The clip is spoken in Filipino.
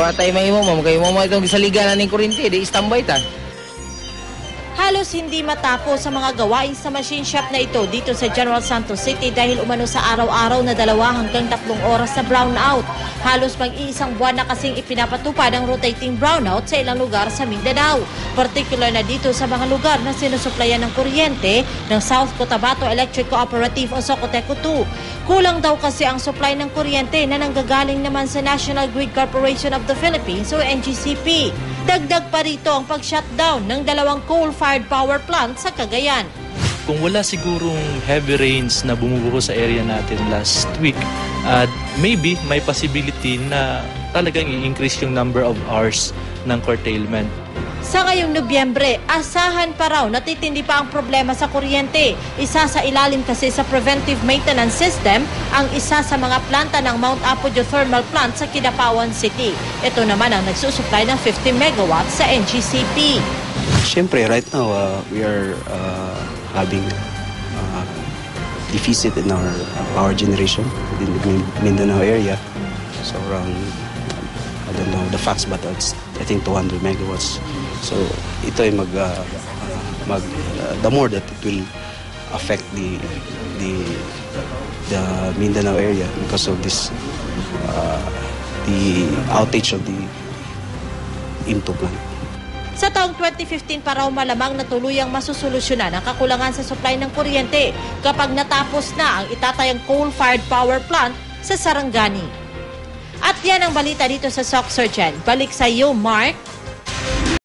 Kung atay may mo, ma'am, kayo mo mo itong gisaliganan ng kurinti, di istambay ta. Halos hindi matapos sa mga gawain sa machine shop na ito dito sa General Santos City dahil umano sa araw-araw na dalawa hanggang tatlong oras na brownout. Halos mag-iisang buwan na kasing ipinapatupad ang rotating brownout sa ilang lugar sa Mindanao. Particular na dito sa mga lugar na sinusuplayan ng kuryente ng South Cotabato Electric Cooperative o Socoteco 2. Kulang daw kasi ang supply ng kuryente na nanggagaling naman sa National Grid Corporation of the Philippines o NGCP. Dagdag pa rito ang pag-shutdown ng dalawang coal-fired power plant sa Cagayan. kung wala sigurong heavy rains na bumubuho sa area natin last week, uh, maybe may possibility na talagang i-increase yung number of hours ng curtailment. Sa ngayong Nobyembre, asahan pa raw natitindi pa ang problema sa kuryente. Isa sa ilalim kasi sa preventive maintenance system ang isa sa mga planta ng Mount Apo Geothermal Plant sa Kidapawan City. Ito naman ang nagsusupply ng 50 megawatts sa NGCP. Siyempre, right now, uh, we are uh, having uh, deficit in our uh, power generation within the Min- Mindanao area. So around, I don't know the facts, but it's, I think 200 megawatts. So ito ay mag, uh, mag uh, the more that it will affect the the the Mindanao area because of this uh, the outage of the Into plant. Sa taong 2015 pa raw malamang na tuluyang masusolusyonan ang kakulangan sa supply ng kuryente kapag natapos na ang itatayang coal-fired power plant sa Sarangani. At yan ang balita dito sa Sock Surgeon. Balik sa iyo, Mark.